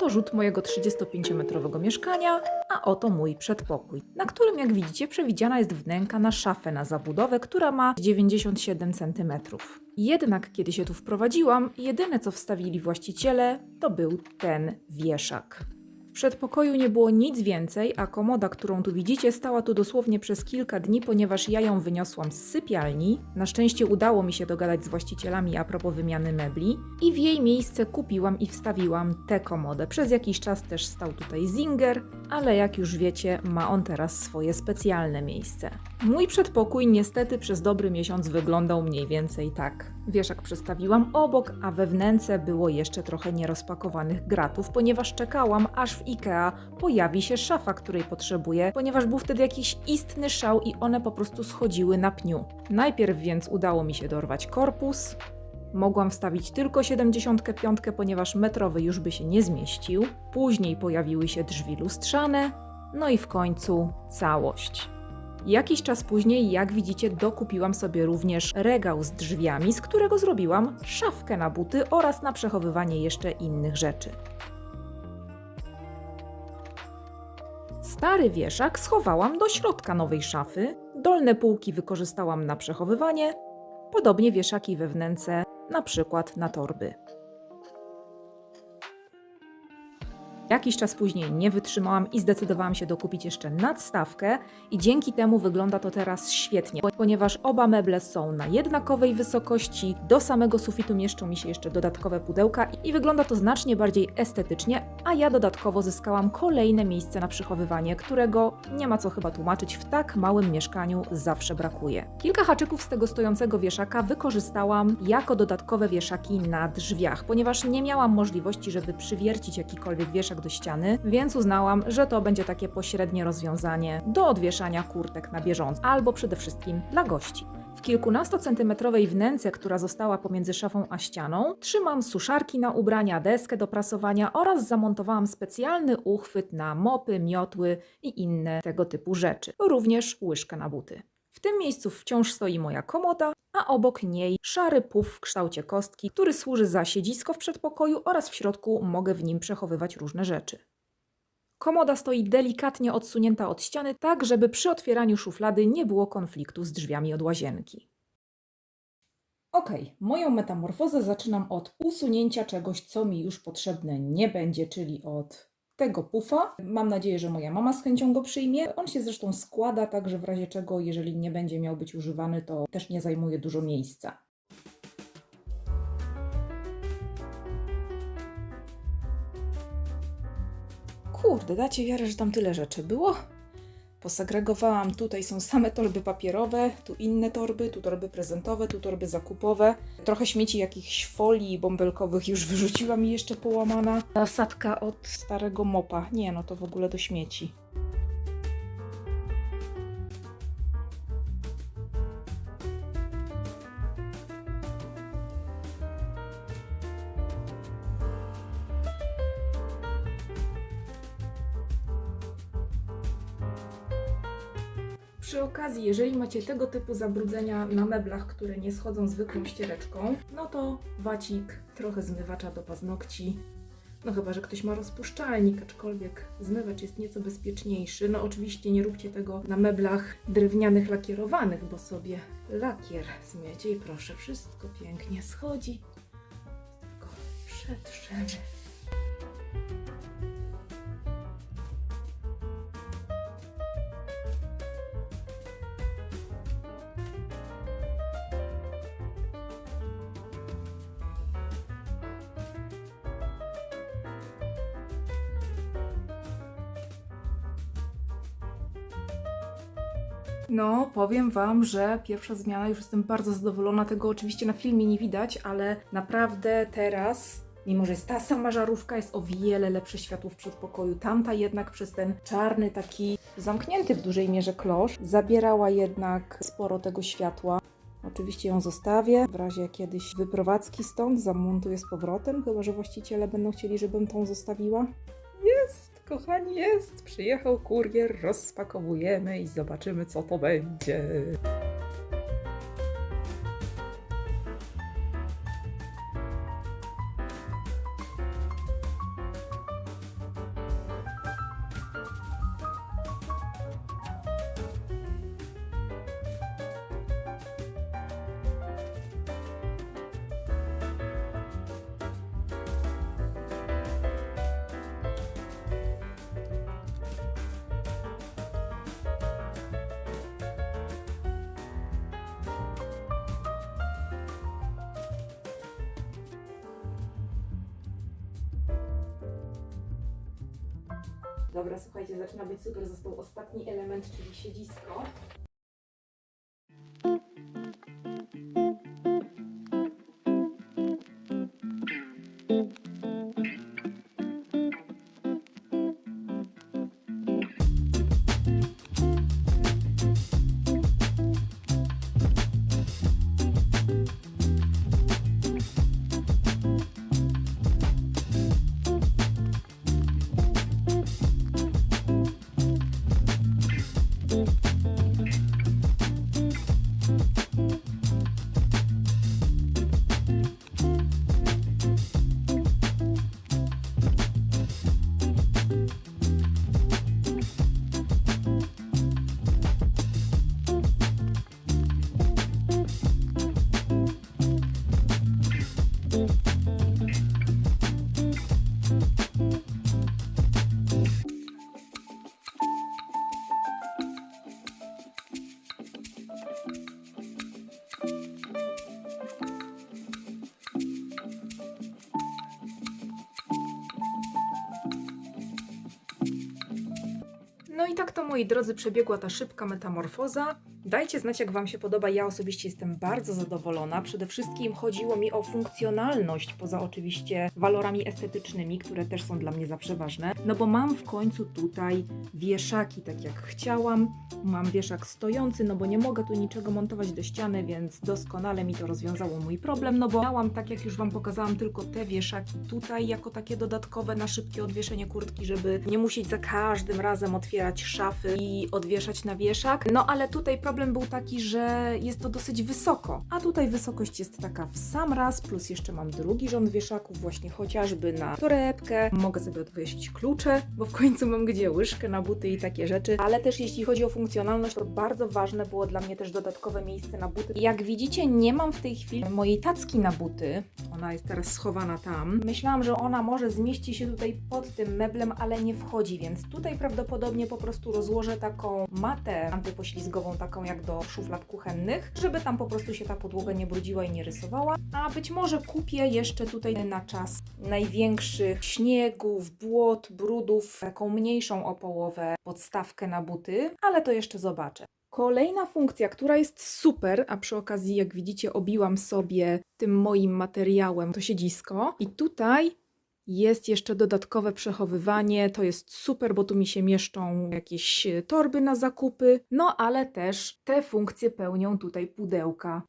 Oto rzut mojego 35-metrowego mieszkania, a oto mój przedpokój, na którym jak widzicie przewidziana jest wnęka na szafę na zabudowę, która ma 97 cm. Jednak kiedy się tu wprowadziłam, jedyne co wstawili właściciele to był ten wieszak. Przedpokoju nie było nic więcej, a komoda, którą tu widzicie, stała tu dosłownie przez kilka dni, ponieważ ja ją wyniosłam z sypialni. Na szczęście udało mi się dogadać z właścicielami a propos wymiany mebli i w jej miejsce kupiłam i wstawiłam tę komodę. Przez jakiś czas też stał tutaj Zinger, ale jak już wiecie, ma on teraz swoje specjalne miejsce. Mój przedpokój niestety przez dobry miesiąc wyglądał mniej więcej tak. Wieszak przestawiłam obok, a we wnęce było jeszcze trochę nierozpakowanych gratów, ponieważ czekałam, aż w IKEA pojawi się szafa, której potrzebuję, ponieważ był wtedy jakiś istny szał i one po prostu schodziły na pniu. Najpierw więc udało mi się dorwać korpus. Mogłam wstawić tylko 75, ponieważ metrowy już by się nie zmieścił. Później pojawiły się drzwi lustrzane, no i w końcu całość. Jakiś czas później, jak widzicie, dokupiłam sobie również regał z drzwiami, z którego zrobiłam szafkę na buty oraz na przechowywanie jeszcze innych rzeczy. Stary wieszak schowałam do środka nowej szafy, dolne półki wykorzystałam na przechowywanie, podobnie wieszaki we wnęce, na przykład na torby. Jakiś czas później nie wytrzymałam i zdecydowałam się dokupić jeszcze nadstawkę i dzięki temu wygląda to teraz świetnie, po- ponieważ oba meble są na jednakowej wysokości, do samego sufitu mieszczą mi się jeszcze dodatkowe pudełka i wygląda to znacznie bardziej estetycznie, a ja dodatkowo zyskałam kolejne miejsce na przechowywanie, którego nie ma co chyba tłumaczyć, w tak małym mieszkaniu zawsze brakuje. Kilka haczyków z tego stojącego wieszaka wykorzystałam jako dodatkowe wieszaki na drzwiach, ponieważ nie miałam możliwości, żeby przywiercić jakikolwiek wieszak do ściany, więc uznałam, że to będzie takie pośrednie rozwiązanie do odwieszania kurtek na bieżąco, albo przede wszystkim dla gości. W kilkunastocentymetrowej wnęce, która została pomiędzy szafą a ścianą, trzymam suszarki na ubrania, deskę do prasowania oraz zamontowałam specjalny uchwyt na mopy, miotły i inne tego typu rzeczy. Również łyżkę na buty. W tym miejscu wciąż stoi moja komoda, a obok niej szary puf w kształcie kostki, który służy za siedzisko w przedpokoju oraz w środku mogę w nim przechowywać różne rzeczy. Komoda stoi delikatnie odsunięta od ściany, tak żeby przy otwieraniu szuflady nie było konfliktu z drzwiami od łazienki. Ok, moją metamorfozę zaczynam od usunięcia czegoś, co mi już potrzebne nie będzie, czyli od tego pufa. Mam nadzieję, że moja mama z chęcią go przyjmie. On się zresztą składa, tak że w razie czego, jeżeli nie będzie miał być używany, to też nie zajmuje dużo miejsca. Kurde, dacie wiarę, że tam tyle rzeczy było? Posegregowałam, tutaj są same torby papierowe, tu inne torby, tu torby prezentowe, tu torby zakupowe. Trochę śmieci jakichś folii bąbelkowych już wyrzuciłam i jeszcze połamana. Nasadka od starego mopa. Nie no, to w ogóle do śmieci. Przy okazji, jeżeli macie tego typu zabrudzenia na meblach, które nie schodzą zwykłą ściereczką, no to wacik, trochę zmywacza do paznokci. No chyba, że ktoś ma rozpuszczalnik, aczkolwiek zmywacz jest nieco bezpieczniejszy. No oczywiście nie róbcie tego na meblach drewnianych lakierowanych, bo sobie lakier zmyjecie i proszę, wszystko pięknie schodzi. Tylko przetrzemy. No, powiem Wam, że pierwsza zmiana, już jestem bardzo zadowolona. Tego oczywiście na filmie nie widać, ale naprawdę teraz, mimo że jest ta sama żarówka, jest o wiele lepsze światło w przedpokoju. Tamta jednak przez ten czarny, taki zamknięty w dużej mierze klosz, zabierała jednak sporo tego światła. Oczywiście ją zostawię. W razie kiedyś wyprowadzki stąd zamontuję z powrotem, chyba że właściciele będą chcieli, żebym tą zostawiła. Jest, kochani, jest. Przyjechał kurier, rozpakowujemy i zobaczymy, co to będzie. Dobra, słuchajcie, zaczyna być super. Został ostatni element, czyli siedzisko. I tak to, moi drodzy, przebiegła ta szybka metamorfoza. Dajcie znać, jak Wam się podoba. Ja osobiście jestem bardzo zadowolona. Przede wszystkim chodziło mi o funkcjonalność, poza oczywiście walorami estetycznymi, które też są dla mnie zawsze ważne. No bo mam w końcu tutaj wieszaki, tak jak chciałam. Mam wieszak stojący, no bo nie mogę tu niczego montować do ściany, więc doskonale mi to rozwiązało mój problem. No bo miałam, tak jak już Wam pokazałam, tylko te wieszaki tutaj, jako takie dodatkowe na szybkie odwieszenie kurtki, żeby nie musieć za każdym razem otwierać szafy i odwieszać na wieszak. No ale tutaj problem był taki, że jest to dosyć wysoko, a tutaj wysokość jest taka w sam raz, plus jeszcze mam drugi rząd wieszaków, właśnie chociażby na torebkę. Mogę sobie odwiesić klucze, bo w końcu mam gdzie łyżkę na buty i takie rzeczy. Ale też jeśli chodzi o funkcjonalność, to bardzo ważne było dla mnie też dodatkowe miejsce na buty. Jak widzicie, nie mam w tej chwili mojej tacki na buty. Ona jest teraz schowana tam. Myślałam, że ona może zmieści się tutaj pod tym meblem, ale nie wchodzi, więc tutaj prawdopodobnie po prostu rozłożę taką matę antypoślizgową, taką jak do szuflad kuchennych, żeby tam po prostu się ta podłoga nie brudziła i nie rysowała. A być może kupię jeszcze tutaj na czas największych śniegów, błot, brudów, taką mniejszą o połowę podstawkę na buty, ale to jeszcze zobaczę. Kolejna funkcja, która jest super, a przy okazji, jak widzicie, obiłam sobie tym moim materiałem to siedzisko. I tutaj jest jeszcze dodatkowe przechowywanie. To jest super, bo tu mi się mieszczą jakieś e, torby na zakupy. No ale też te funkcje pełnią tutaj pudełka.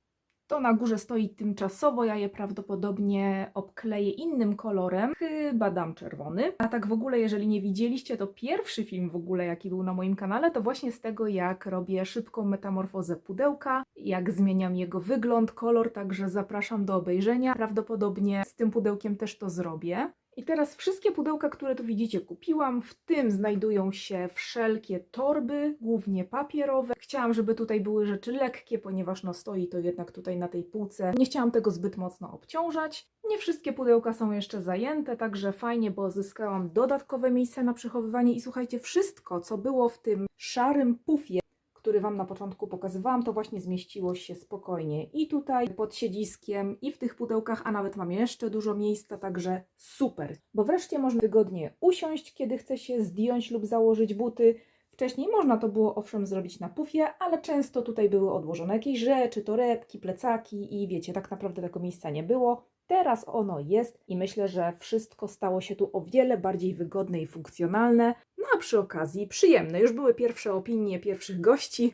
To na górze stoi tymczasowo, ja je prawdopodobnie obkleję innym kolorem, chyba dam czerwony. A tak w ogóle, jeżeli nie widzieliście, to pierwszy film w ogóle, jaki był na moim kanale, to właśnie z tego, jak robię szybką metamorfozę pudełka, jak zmieniam jego wygląd, kolor, także zapraszam do obejrzenia. Prawdopodobnie z tym pudełkiem też to zrobię. I teraz wszystkie pudełka, które tu widzicie, kupiłam. W tym znajdują się wszelkie torby, głównie papierowe. Chciałam, żeby tutaj były rzeczy lekkie, ponieważ no stoi to jednak tutaj na tej półce. Nie chciałam tego zbyt mocno obciążać. Nie wszystkie pudełka są jeszcze zajęte, także fajnie, bo zyskałam dodatkowe miejsce na przechowywanie. I słuchajcie, wszystko, co było w tym szarym pufie, który Wam na początku pokazywałam, to właśnie zmieściło się spokojnie i tutaj pod siedziskiem, i w tych pudełkach, a nawet mam jeszcze dużo miejsca, także super. Bo wreszcie można wygodnie usiąść, kiedy chce się zdjąć lub założyć buty. Wcześniej można to było owszem zrobić na pufie, ale często tutaj były odłożone jakieś rzeczy, torebki, plecaki i wiecie, tak naprawdę tego miejsca nie było. Teraz ono jest i myślę, że wszystko stało się tu o wiele bardziej wygodne i funkcjonalne. No a przy okazji przyjemne. Już były pierwsze opinie pierwszych gości,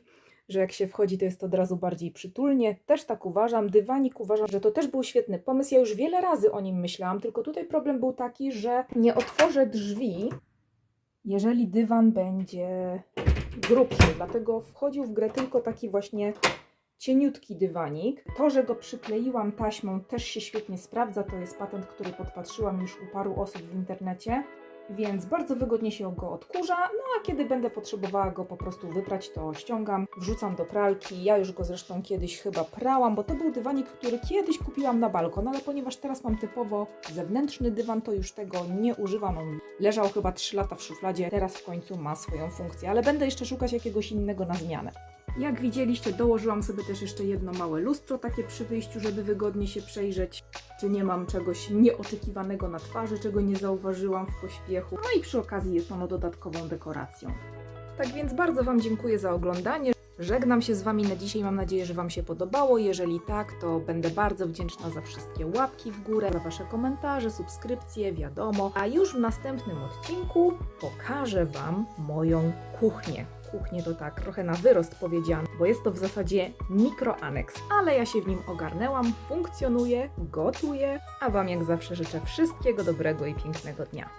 że jak się wchodzi, to jest od razu bardziej przytulnie. Też tak uważam. Dywanik uważam, że to też był świetny pomysł. Ja już wiele razy o nim myślałam, tylko tutaj problem był taki, że nie otworzę drzwi, jeżeli dywan będzie grubszy. Dlatego wchodził w grę tylko taki właśnie cieniutki dywanik. To, że go przykleiłam taśmą też się świetnie sprawdza. To jest patent, który podpatrzyłam już u paru osób w internecie. Więc bardzo wygodnie się go odkurza, no a kiedy będę potrzebowała go po prostu wyprać, to ściągam, wrzucam do pralki. Ja już go zresztą kiedyś chyba prałam, bo to był dywanik, który kiedyś kupiłam na balkon, ale ponieważ teraz mam typowo zewnętrzny dywan, to już tego nie używam. On leżał chyba 3 lata w szufladzie, teraz w końcu ma swoją funkcję, ale będę jeszcze szukać jakiegoś innego na zmianę. Jak widzieliście, dołożyłam sobie też jeszcze jedno małe lustro takie przy wyjściu, żeby wygodnie się przejrzeć, czy nie mam czegoś nieoczekiwanego na twarzy, czego nie zauważyłam w pośpiechu. No i przy okazji jest ono dodatkową dekoracją. Tak więc bardzo Wam dziękuję za oglądanie. Żegnam się z Wami na dzisiaj. Mam nadzieję, że Wam się podobało. Jeżeli tak, to będę bardzo wdzięczna za wszystkie łapki w górę, za Wasze komentarze, subskrypcje, wiadomo. A już w następnym odcinku pokażę Wam moją kuchnię. Kuchnię to tak trochę na wyrost powiedziane, bo jest to w zasadzie mikroaneks, ale ja się w nim ogarnęłam, funkcjonuję, gotuję, a Wam jak zawsze życzę wszystkiego dobrego i pięknego dnia.